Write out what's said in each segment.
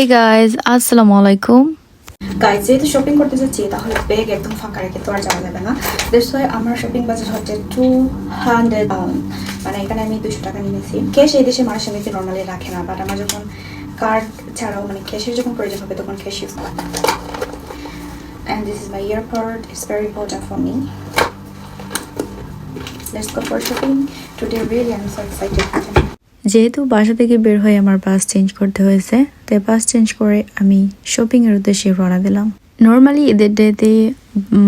Hey guys আসসালামু আলাইকুম guys যেহেতু শপিং করতে যাচ্ছি, তাহলে ব্যাগ একদম ফাঁকা রেখে তো আর যাওয়া যাবে না। দ্যাটস ওয়াই আমার শপিং বাজেট হচ্ছে টু হান্ড্রেড পাউন্ড মানে এখানে আমি দুশো টাকা নিয়েছি। ক্যাশ এই দেশে মানুষ এমনিতে নর্মালি রাখে না বাট আমার যখন কার্ড ছাড়াও মানে ক্যাশের যখন প্রয়োজন হবে, তখন cash use and this is my earpod it's very important for me go for shopping today really I am so excited যেহেতু বাসা থেকে বের হয়ে আমার বাস চেঞ্জ করতে হয়েছে, তাই বাস চেঞ্জ করে আমি শপিং এর উদ্দেশ্যে রওনা দিলাম। নর্মালি ঈদের ডেতে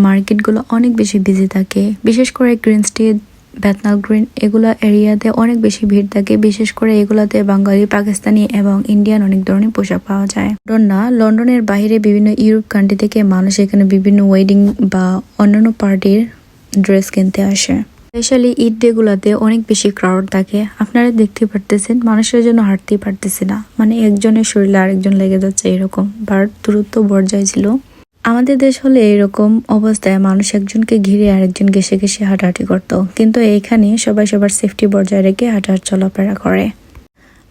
মার্কেটগুলো অনেক বেশি বিজি থাকে, বিশেষ করে গ্রিন স্ট্রিট বেতনাল গ্রিন এগুলা এরিয়াতে অনেক বেশি ভিড় থাকে, বিশেষ করে এগুলাতে বাঙালি, পাকিস্তানি এবং ইন্ডিয়ান অনেক ধরনের পোশাক পাওয়া যায়। না, লন্ডনের বাইরে বিভিন্ন ইউরোপ কান্ট্রি থেকে মানুষ এখানে বিভিন্ন ওয়েডিং বা অন্যান্য পার্টির ড্রেস কিনতে আসে। স্পেশালি ঈদ ডে গুলাতে অনেক বেশি ক্রাউড থাকে। আপনারা দেখতে পারতেছেন, মানুষের জন্য হাঁটতেই পারতেছে না। মানে একজনের শরীরে আরেকজন লেগে যাচ্ছে এরকম বার দূরত্ব বর্জায় ছিল। আমাদের দেশ হলে এরকম অবস্থায় মানুষ একজনকে ঘিরে আরেকজন ঘেসে ঘেসে হাঁটাহাঁটি করতো। কিন্তু এইখানে সবাই সবার সেফটি বজায় রেখে হাঁটাহাট চলাফেরা করে।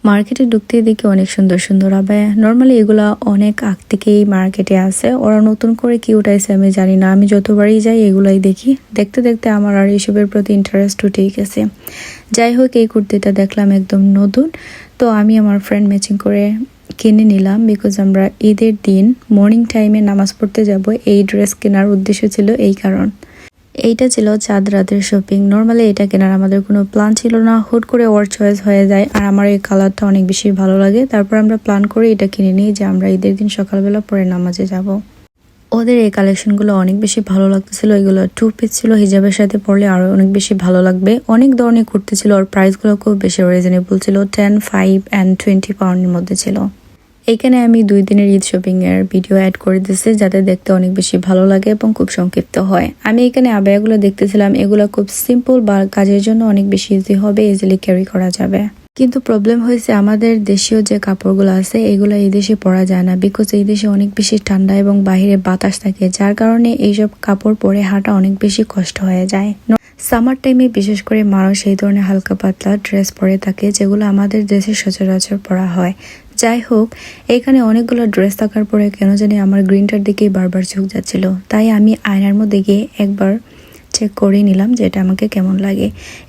মার্কেটে ঢুকতে দেখি অনেক সুন্দর সুন্দর হবে। নর্মালি এগুলা অনেক আগ থেকেই মার্কেটে আছে। ওরা নতুন করে কি উঠাইছে আমি জানি না। আমি যতবারই যাই এগুলাই দেখি। দেখতে দেখতে আমার আর এইসবের প্রতি ইন্টারেস্ট উঠেই গেছে যাই হোক, এই কুর্তিটা দেখলাম একদম নতুন। তো আমি আমার ফ্রেন্ড ম্যাচিং করে কিনে নিলাম বিকজ আমরা ঈদের দিন মর্নিং টাইমে নামাজ পড়তে যাব। এই ড্রেস কেনার উদ্দেশ্য ছিল এই কারণ। এইটা ছিল চাঁদ রাতের শপিং নর্মালি এটা কেনার আমাদের কোনো প্ল্যান ছিল না। হুট করে ওর চয়েস হয়ে যায়। আর আমার এই কালারটা অনেক বেশি ভালো লাগে। তারপর আমরা প্ল্যান করে এটা কিনে নিই যে আমরা ঈদের দিন সকালবেলা পরে নামাজে যাব। ওদের এই কালেকশনগুলো অনেক বেশি ভালো লাগতেছিল। এগুলো টু পিস ছিল। হিজাবের সাথে পরলে আরও অনেক বেশি ভালো লাগবে। অনেক ধরনের কুর্তি ছিল। আর প্রাইসগুলো খুব বেশি রিজনেবল ছিল। টেন ফাইভ অ্যান্ড টোয়েন্টি পাউন্ডের মধ্যে ছিল। এইখানে আমি দুই দিনের ঈদ শপিং এর ভিডিও অ্যাড করে দিচ্ছি যাতে দেখতে অনেক বেশি ভালো লাগে এবং খুব সংক্ষিপ্ত হয়। আমি এখানে আবায়াগুলো দেখতেছিলাম, এগুলো খুব সিম্পল বা কাজের জন্য অনেক বেশি ইজি হবে ইজিলি ক্যারি করা যাবে। কিন্তু প্রবলেম হয়েছে আমাদের দেশীয় যে কাপড়গুলো আছে, এগুলো এই দেশে পরা যায় না বিকজ এই দেশে অনেক বেশি ঠান্ডা এবং বাহিরে বাতাস থাকে, যার কারণে এইসব কাপড় পরে হাঁটা অনেক বেশি কষ্ট হয়ে যায়। সামার টাইমে বিশেষ করে মানুষ এই ধরনের হালকা পাতলা ড্রেস পরে থাকে, যেগুলো আমাদের দেশে সচরাচর পরা হয়। যাই হোক, এখানে অনেকগুলো ড্রেস থাকার পরে কেন জানি আমার গ্রিনটার দিকেই বারবার চোখ যাচ্ছিল। তাই আমি আয়নার মধ্যে গিয়ে একবার চেক করে নিলাম যে এটা আমাকে কেমন লাগে।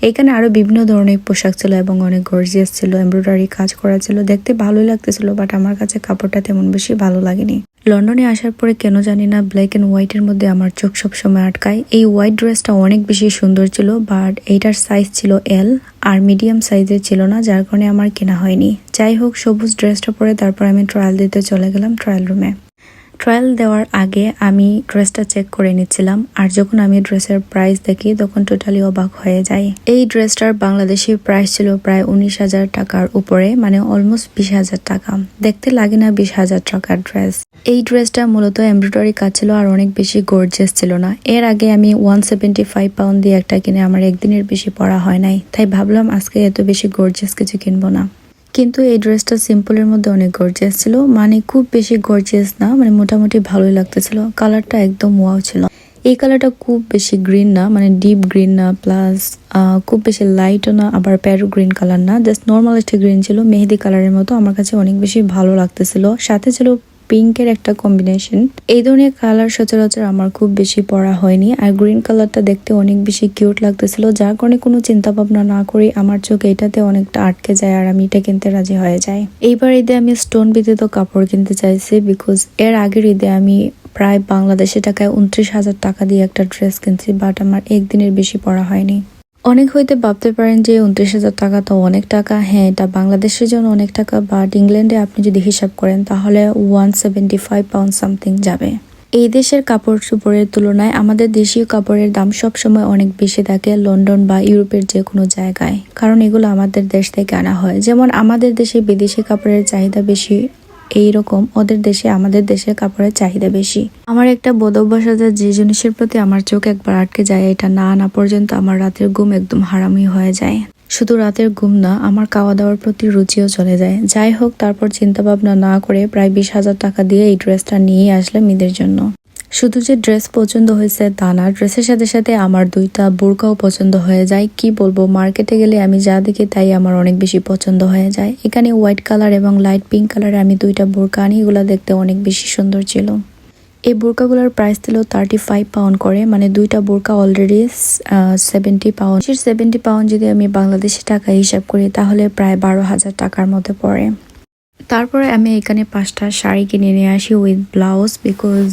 এখানে আরও বিভিন্ন ধরনের পোশাক ছিল এবং অনেক গর্জিয়াস ছিল এমব্রয়ডারি কাজ করা ছিল, দেখতে ভালোই লাগতেছিল বাট আমার কাছে কাপড়টা তেমন বেশি ভালো লাগেনি। লন্ডনে আসার পরে কেন জানি না ব্ল্যাক অ্যান্ড হোয়াইটের মধ্যে আমার চোখ সবসময় আটকায়। এই হোয়াইট ড্রেসটা অনেক বেশি সুন্দর ছিল বাট এইটার সাইজ ছিল এল আর মিডিয়াম সাইজের ছিল না, যার কারণে আমার কেনা হয়নি। যাই হোক, সবুজ ড্রেসটা পরে তারপর আমি ট্রায়াল দিতে চলে গেলাম ট্রায়াল রুমে ট্রায়াল দেওয়ার আগে আমি ড্রেসটা চেক করে নিচ্ছিলাম, আর যখন আমি ড্রেসের প্রাইস দেখি, তখন টোটালি অবাক হয়ে যাই। এই ড্রেসটার বাংলাদেশি প্রাইস ছিল প্রায় উনিশ হাজার টাকার উপরে মানে অলমোস্ট বিশ হাজার টাকা। দেখতে লাগে না বিশ হাজার টাকার ড্রেস এই ড্রেসটা মূলত এমব্রয়ডারি কাজ ছিল, আর অনেক বেশি গর্জিয়াস ছিল না। এর আগে আমি ওয়ান সেভেন্টি ফাইভ পাউন্ড দিয়ে একটা কিনে আমার একদিনের বেশি পড়া হয় নাই, তাই ভাবলাম আজকে এত বেশি গর্জিয়াস কিছু কিনবো না। কিন্তু এই ড্রেসটা সিম্পলের মধ্যে অনেক গর্জিয়াস ছিল। মানে খুব বেশি গর্জিয়াস না মানে মোটামুটি ভালোই লাগতেছিল। কালারটা একদম ওয়াও ছিল। এই কালারটা খুব বেশি গ্রিন না মানে ডিপ গ্রিন না প্লাস খুব বেশি লাইটও না, আবার প্যারো গ্রিন কালার না। জাস্ট নর্মাল একটা গ্রিন ছিল, মেহেদি কালারের মতো। আমার কাছে অনেক বেশি ভালো লাগতেছিল। সাথে ছিল পিঙ্কের একটা কম্বিনেশন এই ধরনের কালার সচরাচর আমার খুব বেশি পরা হয়নি। আর গ্রিন কালারটা দেখতে অনেক বেশি কিউট লাগতেছিল। যার কারণে কোনো চিন্তা ভাবনা না করে আমার চোখ এটাতে অনেকটা আটকে যায় আর আমি এটা কিনতে রাজি হয়ে যাই। এইবার ঈদে আমি স্টোন ব্যতীত কাপড় কিনতে চাইছি বিকজ এর আগের ঈদে আমি প্রায় বাংলাদেশি টাকায় উনত্রিশ হাজার টাকা দিয়ে একটা ড্রেস কিনছি বাট আমার একদিনের বেশি পরা হয়নি। অনেক হইতে ভাবতে পারেন যে উনত্রিশ হাজার টাকা তো অনেক টাকা। হ্যাঁ এটা বাংলাদেশের জন্য অনেক টাকা বাট ইংল্যান্ডে আপনি যদি হিসাব করেন, তাহলে one seventy five pound something যাবে। এই দেশের কাপড় চোপড়ের তুলনায় আমাদের দেশীয় কাপড়ের দাম সব সময় অনেক বেশি থাকে লন্ডন বা ইউরোপের যে কোনো জায়গায়। কারণ এগুলো আমাদের দেশ থেকে আনা হয়। যেমন আমাদের দেশে বিদেশি কাপড়ের চাহিদা বেশি এই রকম ওদের দেশে, আমাদের দেশের কাপড়ের চাহিদা বেশি। আমার একটা বোধ অভ্যাস আছে যে জিনিসের প্রতি আমার চোখ একবার আটকে যায়, এটা না আনা পর্যন্ত আমার রাতের ঘুম একদম হারামি হয়ে যায়। শুধু রাতের ঘুম না, আমার খাওয়া দাওয়ার প্রতি রুচিও চলে যায়। যাই হোক, তারপর চিন্তা ভাবনা না করে প্রায় বিশ হাজার টাকা দিয়ে এই ড্রেসটা নিয়ে আসলাম ঈদের জন্য। শুধু যে ড্রেস পছন্দ হয়েছে তা না, ড্রেসের সাথে সাথে আমার দুইটা বোরকাও পছন্দ হয়ে যায়। কি বলব, মার্কেটে গেলে আমি যা দেখি তাই আমার অনেক বেশি পছন্দ হয়ে যায়। এখানে হোয়াইট কালার এবং লাইট পিঙ্ক কালারে আমি দুইটা বোরকা আনি, এগুলো দেখতে অনেক বেশি সুন্দর ছিল। এই বোরকাগুলোর প্রাইস ছিল থার্টি ফাইভ পাউন্ড করে মানে দুইটা বোরকা already seventy pound seventy pound যদি আমি বাংলাদেশি টাকা হিসাব করি, তাহলে প্রায় বারো হাজার টাকার মধ্যে পড়ে। তারপরে আমি এখানে পাঁচটা শাড়ি কিনে নিয়ে আসি উইথ ব্লাউজ বিকজ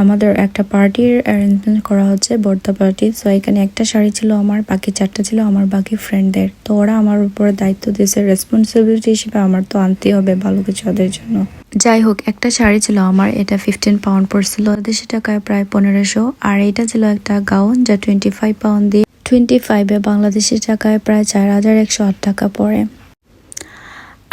আমাদের একটা পার্টির অ্যারেঞ্জমেন্ট করা হচ্ছে বর্ধা পার্টি। সো এখানে একটা শাড়ি ছিল আমার, বাকি চারটা ছিল আমার বাকি ফ্রেন্ডদের তো ওরা আমার উপরে দায়িত্ব দিয়েছে রেসপন্সিবিলিটি হিসেবে আমার তো আনতেই হবে ভালো কিছু ওদের জন্য। যাই হোক, একটা শাড়ি ছিল আমার, এটা ফিফটিন পাউন্ড পড়ছিল দেশি টাকায় প্রায় পনেরোশো। আর এটা ছিল একটা গাউন যা টোয়েন্টি ফাইভ পাউন্ড দিয়ে টোয়েন্টি ফাইভে বাংলাদেশি টাকায় প্রায় চার হাজার একশো আট টাকা পড়ে।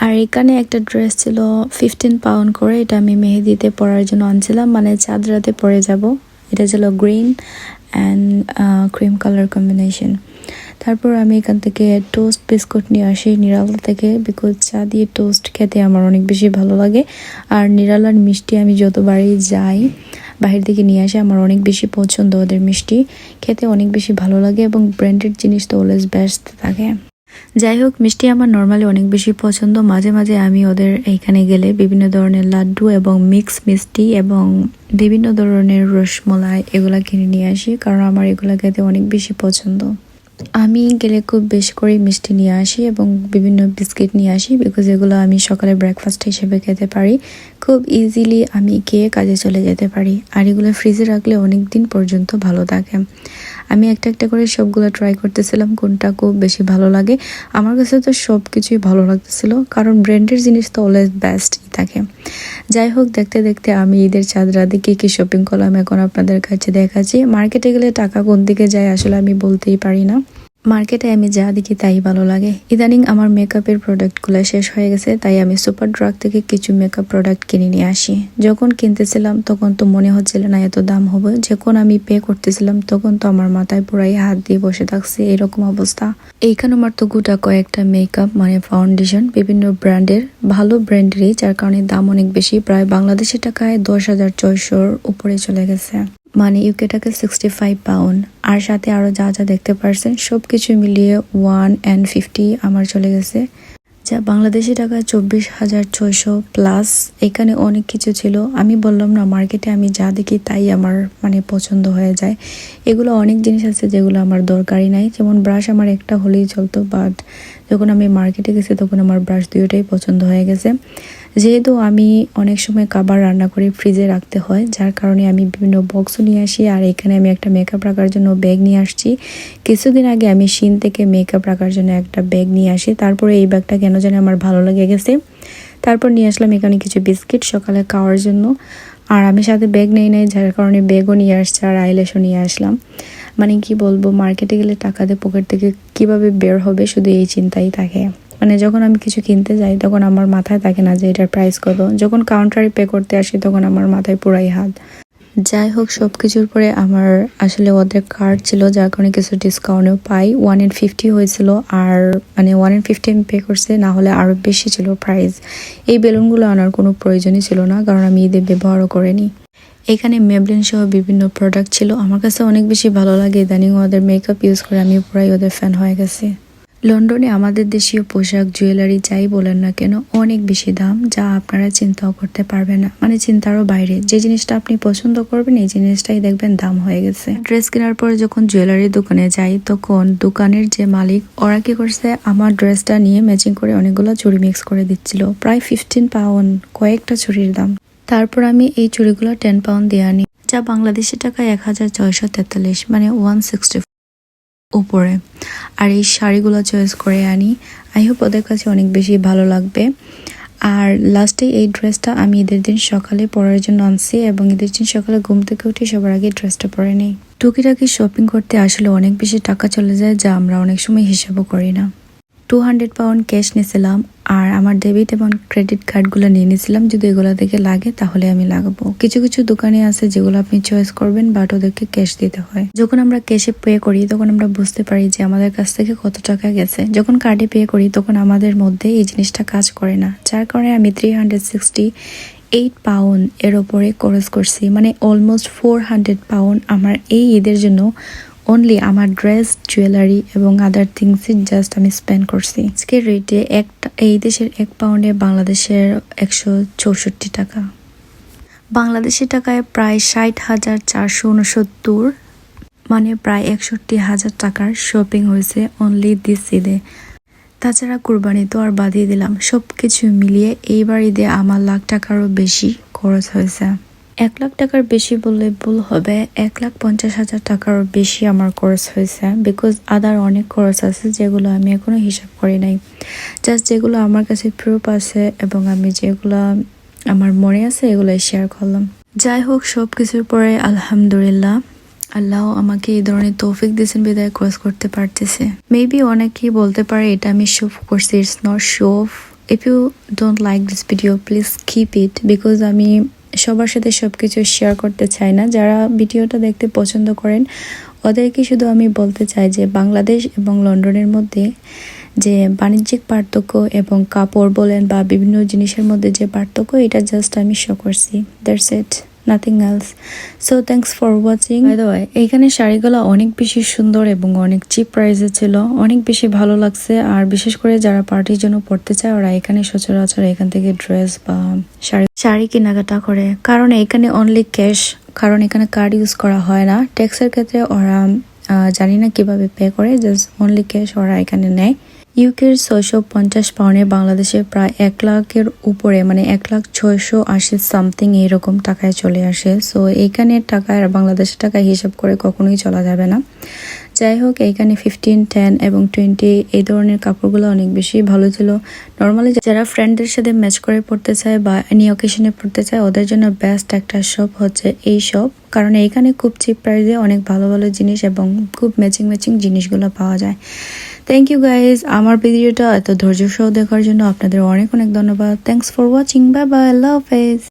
আর এখানে একটা ড্রেস ছিল ফিফটিন পাউন্ড করে, এটা আমি মেহেদিতে পরার জন্য আনছিলাম মানে চাঁদরাতে পরে যাব। এটা ছিল green and cream colour combination তারপর আমি এখান থেকে টোস্ট বিস্কুট নিয়ে আসি নিরালা থেকে বিকজ চা দিয়ে টোস্ট খেতে আমার অনেক বেশি ভালো লাগে। আর নিরালার মিষ্টি আমি যতবারই যাই, বাহির থেকে নিয়ে আসি, আমার অনেক বেশি পছন্দ ওদের মিষ্টি। খেতে অনেক বেশি ভালো লাগে এবং ব্র্যান্ডেড জিনিস তো অলওয়েজ বেস্ট থাকে। যাই হোক মিষ্টি আমার নর্মালি অনেক বেশি পছন্দ। মাঝে মাঝে আমি ওদের এইখানে গেলে বিভিন্ন ধরনের লাড্ডু এবং মিক্স মিষ্টি এবং বিভিন্ন ধরনের রসমলাই এগুলা কিনে নিয়ে আসি, কারণ আমার এগুলা খেতে অনেক বেশি পছন্দ। আমি গেলে খুব বেশি করে মিষ্টি নিয়ে আসি এবং বিভিন্ন বিস্কিট নিয়ে আসি বিকজ এগুলো আমি সকালে ব্রেকফাস্ট হিসেবে খেতে পারি। খুব ইজিলি আমি খেয়ে কাজে চলে যেতে পারি। আর এগুলো ফ্রিজে রাখলে অনেক দিন পর্যন্ত ভালো থাকে। আমি একটা একটা করে সবগুলো ট্রাই করতেছিলাম, কোনটা খুব বেশি ভালো লাগে। আমার কাছে তো সব কিছুই ভালো লাগতেছিল, কারণ ব্র্যান্ডের জিনিস তো অলওয়েজ বেস্টই থাকে। যাই হোক, দেখতে দেখতে আমি ঈদের চাঁদ রাতে কী কী শপিং করলাম, এখন আপনাদের কাছে দেখাচ্ছি। মার্কেটে গেলে টাকা কোন দিকে যায় আসলে আমি বলতেই পারি না। মার্কেটে আমি যা দেখি তাই ভালো লাগে। ইদানিং আমার মেকআপের প্রোডাক্টগুলো শেষ হয়ে গেছে, তাই আমি সুপার ড্রাগ থেকে কিছু মেকআপ প্রোডাক্ট কিনে নিয়ে আসি। যখন কিনতেছিলাম, তখন তো মনে হচ্ছিল না এত দাম হবে। যখন আমি পে করতেছিলাম, তখন তো আমার মাথায় পুরাই হাত দিয়ে বসে থাকছে এরকম অবস্থা। এইখানে আমার তো গোটা কয়েকটা মেকআপ মানে ফাউন্ডেশন বিভিন্ন ব্র্যান্ডের ভালো ব্র্যান্ডেরই যার কারণে দাম অনেক বেশি। প্রায় বাংলাদেশি টাকায় দশ হাজার ছয়শোর উপরে চলে গেছে। মানে ইউকেটাকে সিক্সটি ফাইভ পাউন্ড আর সাথে আরও যা যা দেখতে পারছেন সব কিছু মিলিয়ে ওয়ান অ্যান্ড ফিফটি আমার চলে গেছে। যা বাংলাদেশি টাকা চব্বিশ হাজার ছয়শো প্লাস এখানে অনেক কিছু ছিল। আমি বললাম না মার্কেটে আমি যা দেখি তাই আমার মানে পছন্দ হয়ে যায়। এগুলো অনেক জিনিস আছে যেগুলো আমার দরকারই নাই। যেমন ব্রাশ আমার একটা হলেই চলতো বাট যখন আমি মার্কেটে গেছি তখন আমার ব্রাশ দুটোই পছন্দ হয়ে গেছে। যেহেতু আমি অনেক সময় খাবার রান্না করে ফ্রিজে রাখতে হয়, যার কারণে আমি বিভিন্ন বক্সও নিয়ে আসি, আর এখানে আমি একটা মেকআপ রাখার জন্য ব্যাগ নিয়ে আসছি। কিছুদিন আগে আমি শিন থেকে মেকআপ রাখার জন্য একটা ব্যাগ নিয়ে আসি, তারপরে এই ব্যাগটা কেন জানি আমার ভালো লেগে গেছে। তারপর নিয়ে আসলাম এখানে কিছু বিস্কিট সকালে খাওয়ার জন্য, আর আমি সাথে ব্যাগ নেই নাই, যার কারণে ব্যাগও নিয়ে আসছে আর আইলেশও নিয়ে আসলাম। মানে কি বলব মার্কেটে গেলে টাকা দিয়ে পকেট থেকে কীভাবে বের হবে, শুধু এই চিন্তাই থাকে। মানে যখন আমি কিছু কিনতে যাই, তখন আমার মাথায় থাকে না যে এটার প্রাইস কত। যখন কাউন্টারে পে করতে আসি, তখন আমার মাথায় পুরাই হাত। যাই হোক সব কিছুর পরে আমার আসলে ওদের কার্ড ছিল, যার কারণে কিছু ডিসকাউন্টও পাই। ওয়ান এন্ড ফিফটি হয়েছিল, আর মানে ওয়ান এন্ড ফিফটি আমি পে করছে, না হলে আরও বেশি ছিল প্রাইস এই বেলুনগুলো আনার কোনো প্রয়োজনই ছিল না, কারণ আমি ঈদে ব্যবহারও করিনি। এখানে মেবলিন সহ বিভিন্ন প্রোডাক্ট ছিল। আমার কাছে অনেক বেশি ভালো লাগে। ইদানিং ওদের মেকআপ ইউজ করে আমি পুরাই ওদের ফ্যান হয়ে গেছি। লন্ডনে আমাদের দেশীয় পোশাক, জুয়েলারি যাই বলেন না কেন, অনেক বেশি দাম, যা আপনারা চিন্তাও করতে পারবেন না। মানে চিন্তারও বাইরে। যে জিনিসটা আপনি পছন্দ করবেন, এই জিনিসটাই দেখবেন দাম হয়ে গেছে। ড্রেস কেনার পর যখন জুয়েলারি দোকানে যাই, তখন দোকানের যে মালিক, ওরা কি করছে, আমার ড্রেসটা নিয়ে ম্যাচিং করে অনেকগুলো চুড়ি মিক্স করে দিচ্ছিল। প্রায় ফিফটিন পাউন্ড কয়েকটা চুড়ির দাম। তারপর আমি এই চুড়িগুলো টেন পাউন্ড দিয়ে আনি, যা বাংলাদেশি টাকায় এক হাজার ছয়শো তেতাল্লিশ মানে ওয়ান সিক্সটি উপরে। আর এই শাড়িগুলো চয়েস করে আনি। আই হোপ ওদের কাছে অনেক বেশি ভালো লাগবে। আর লাস্টে এই ড্রেসটা আমি ঈদের দিন সকালে পরার জন্য আনছি এবং ঈদের দিন সকালে ঘুম থেকে উঠে সবার আগে ড্রেসটা পরে নিই। টুকিটাকি শপিং করতে আসলে অনেক বেশি টাকা চলে যায় যা আমরা অনেক সময় হিসাবও করি না। টু হান্ড্রেড পাউন্ড ক্যাশ নিয়েছিলাম আর আমার ডেবিট এবং ক্রেডিট কার্ডগুলো নিয়ে নিয়েছিলাম যদি এগুলো থেকে লাগে, তাহলে আমি লাগাবো। কিছু কিছু দোকানে আছে যেগুলো আপনি চয়েস করবেন বাট ওদেরকে ক্যাশ দিতে হয়। যখন আমরা ক্যাশে পে করি, তখন আমরা বুঝতে পারি যে আমাদের কাছ থেকে কত টাকা গেছে। যখন কার্ডে পে করি, তখন আমাদের মধ্যে এই জিনিসটা কাজ করে না। যার কারণে আমি three hundred sixty eight pound এর ওপরে খরচ করছি। মানে অলমোস্ট ফোর হান্ড্রেড পাউন্ড আমার এই ঈদের জন্য অনলি আমার ড্রেস জুয়েলারি এবং আদার থিংস জাস্ট আমি স্পেন্ড করছি। আজকের রেটে একটা, এই দেশের এক পাউন্ডে বাংলাদেশের একশো চৌষট্টি টাকা। বাংলাদেশি টাকায় প্রায় ষাট হাজার চারশো উনসত্তর মানে প্রায় একষট্টি হাজার টাকার শপিং হয়েছে অনলি দিস ঈদে। তাছাড়া কুরবানি তো আর বাদিয়ে দিলাম সব কিছু মিলিয়ে এইবার ঈদে আমার লাখ টাকারও বেশি খরচ হয়েছে। এক লাখ টাকার বেশি বললে ভুল হবে, এক লাখ পঞ্চাশ হাজার টাকারও বেশি আমার খরচ হয়েছে বিকজ আদার অনেক খরচ আছে যেগুলো আমি এখনও হিসাব করি নাই। জাস্ট যেগুলো আমার কাছে প্রুফ আছে এবং আমি যেগুলো আমার মনে আছে এগুলো শেয়ার করলাম। যাই হোক সব কিছুর পরে আলহামদুলিল্লাহ, আল্লাহ আমাকে এই ধরনের তৌফিক দিয়েছেন বিদায় ক্রস করতে পারতেছে। মেবি অনেকেই বলতে পারে এটা আমি শোফ করছি it's not show off if you don't like this video please keep it because আমি সবার সাথে সব কিছু শেয়ার করতে চাই না। যারা ভিডিওটা দেখতে পছন্দ করেন, ওদেরকে শুধু আমি বলতে চাই যে বাংলাদেশ এবং লন্ডনের মধ্যে যে বাণিজ্যিক পার্থক্য এবং কাপড় বলেন বা বিভিন্ন জিনিসের মধ্যে যে পার্থক্য, এটা জাস্ট আমি শো করছি। That's it nothing else so thanks for watching bye এইখানে শাড়িগুলো অনেক বেশি সুন্দর এবং অনেক চিপ প্রাইসে ছিল। অনেক বেশি ভালো লাগছে। আর বিশেষ করে যারা পার্টির জন্য পড়তে চায় ওরা এখানে সচরাচর এখান থেকে ড্রেস বা শাড়ি শাড়ি কেনাকাটা করে। কারণ এখানে অনলি ক্যাশ কারণ এখানে কার্ড ইউজ করা হয় না। ট্যাক্সের ক্ষেত্রে ওরা জানি না কীভাবে পে করে জাস্ট অনলি ক্যাশ ওরা এখানে নেয়। ইউকের ছয়শো পঞ্চাশ পাউন্ডে বাংলাদেশে প্রায় এক লাখের উপরে মানে এক লাখ ছয়শো আশি সামথিং এইরকম টাকায় চলে আসে। সো এখানে টাকা আর বাংলাদেশের টাকা হিসাব করে কখনোই চলা যাবে না। যাই হোক, এইখানে ফিফটিন টেন এবং টোয়েন্টি এই ধরনের কাপড়গুলো অনেক বেশি ভালো ছিল। নর্মালি যারা ফ্রেন্ডদের সাথে ম্যাচ করে পড়তে চায় বা এনি অকেশনে পড়তে চায়, ওদের জন্য বেস্ট একটা শপ হচ্ছে এই শপ কারণ এইখানে খুব চিপ প্রাইসে অনেক ভালো ভালো জিনিস এবং খুব ম্যাচিং ম্যাচিং জিনিসগুলো পাওয়া যায়। থ্যাংক ইউ গাইজ আমার ভিডিওটা এত ধৈর্য সহ দেখার জন্য আপনাদের অনেক অনেক ধন্যবাদ। Thanks for watching bye bye আল্লাহ হাফেজ